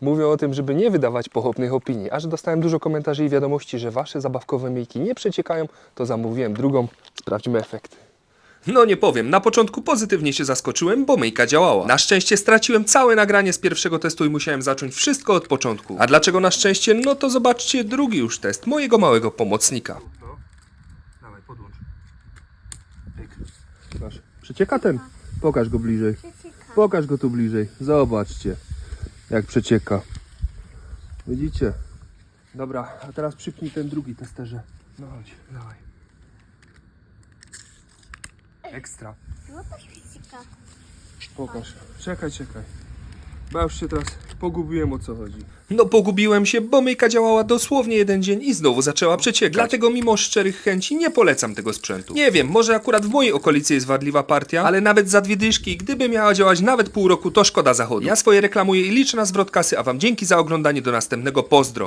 mówią o tym, żeby nie wydawać pochopnych opinii. A że dostałem dużo komentarzy i wiadomości, że wasze zabawkowe myjki nie przeciekają, to zamówiłem drugą. Sprawdźmy efekty. No nie powiem, na początku pozytywnie się zaskoczyłem, bo myjka działała. Na szczęście straciłem całe nagranie z pierwszego testu i musiałem zacząć wszystko od początku. A dlaczego na szczęście? No to zobaczcie drugi już test mojego małego pomocnika. Dawaj, podłącz. Przecieka ten? Pokaż go bliżej. Pokaż go tu bliżej. Zobaczcie, jak przecieka. Widzicie? Dobra, a teraz przypnij ten drugi testerze. No chodź, dawaj. Ekstra. No to. Pokaż. Czekaj, czekaj. Bo ja już się teraz pogubiłem o co chodzi. No pogubiłem się, bo myjka działała dosłownie jeden dzień i znowu zaczęła przeciekać. Dlatego mimo szczerych chęci nie polecam tego sprzętu. Nie wiem, może akurat w mojej okolicy jest wadliwa partia, ale nawet za dwie dyszki, gdyby miała działać nawet pół roku, to szkoda zachodu. Ja swoje reklamuję i liczę na zwrot kasy, a wam dzięki za oglądanie do następnego pozdro.